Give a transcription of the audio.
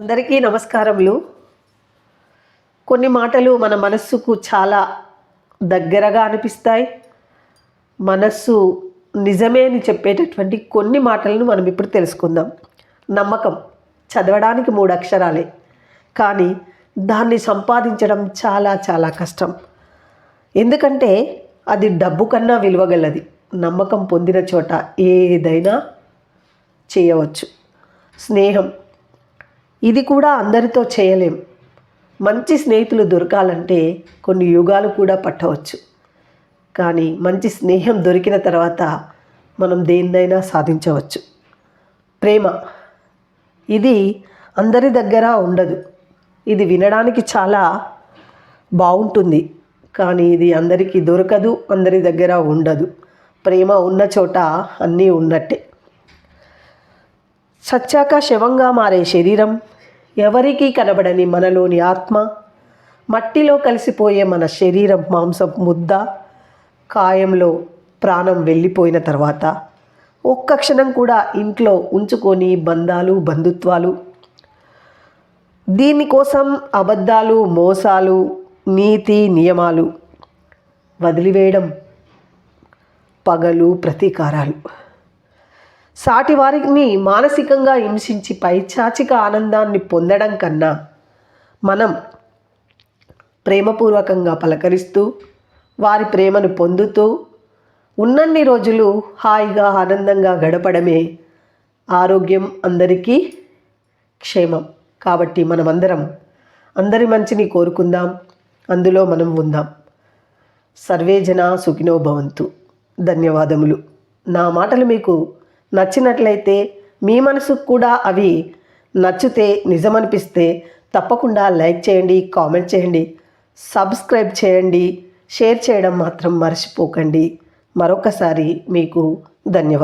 అందరికీ నమస్కారములు. కొన్ని మాటలు మన మనస్సుకు చాలా దగ్గరగా అనిపిస్తాయి. మనస్సు నిజమే అని చెప్పేటటువంటి కొన్ని మాటలను మనం ఇప్పుడు తెలుసుకుందాం. నమ్మకం చదవడానికి మూడు అక్షరాలే. కానీ దాన్ని సంపాదించడం చాలా చాలా కష్టం. ఎందుకంటే అది డబ్బు కన్నా విలువగలది నమ్మకం పొందిన చోట ఏదైనా చేయవచ్చు. స్నేహం ఇది కూడా అందరితో చేయలేం. మంచి స్నేహితులు దొరకాలంటే కొన్ని యుగాలు కూడా పట్టవచ్చు. కానీ మంచి స్నేహం దొరికిన తర్వాత మనం దేన్నైనా సాధించవచ్చు. ప్రేమ. ఇది అందరి దగ్గర ఉండదు. ఇది వినడానికి చాలా బాగుంటుంది కానీ ఇది అందరికీ దొరకదు అందరి దగ్గర ఉండదు. ప్రేమ ఉన్న చోట అన్నీ ఉన్నట్టే. చచ్చాక శవంగా మారే శరీరం ఎవరికీ కనబడని మనలోని ఆత్మ మట్టిలో కలిసిపోయే మన శరీరం మాంసం ముద్ద కాయంలో ప్రాణం వెళ్ళిపోయిన తర్వాత ఒక్క క్షణం కూడా ఇంట్లో ఉంచుకొని బంధాలు బంధుత్వాలు దీనికోసం అబద్ధాలు మోసాలు నీతి నియమాలు వదిలివేయడం పగలు ప్రతీకారాలు. సాటి వారిని మానసికంగా హింసించి పైచాచిక ఆనందాన్ని పొందడం కన్నా మనం ప్రేమపూర్వకంగా పలకరిస్తూ వారి ప్రేమను పొందుతూ ఉన్నన్ని రోజులు హాయిగా ఆనందంగా గడపడమే ఆరోగ్యం అందరికీ క్షేమం. కాబట్టి మనమందరం అందరి మంచిని కోరుకుందాం. అందులో మనం ఉందాం. సర్వేజన సుఖినోభవంతు సుఖినో భవంతు. ధన్యవాదములు. నా మాటలు మీకు నచ్చినట్లయితే మీ మనసుకు కూడా అవి నచ్చితే నిజమనిపిస్తే తప్పకుండా లైక్ చేయండి కామెంట్ చేయండి సబ్స్క్రైబ్ చేయండి షేర్ చేయడం మాత్రం మర్చిపోకండి. మరొకసారి మీకు ధన్యవాదాలు.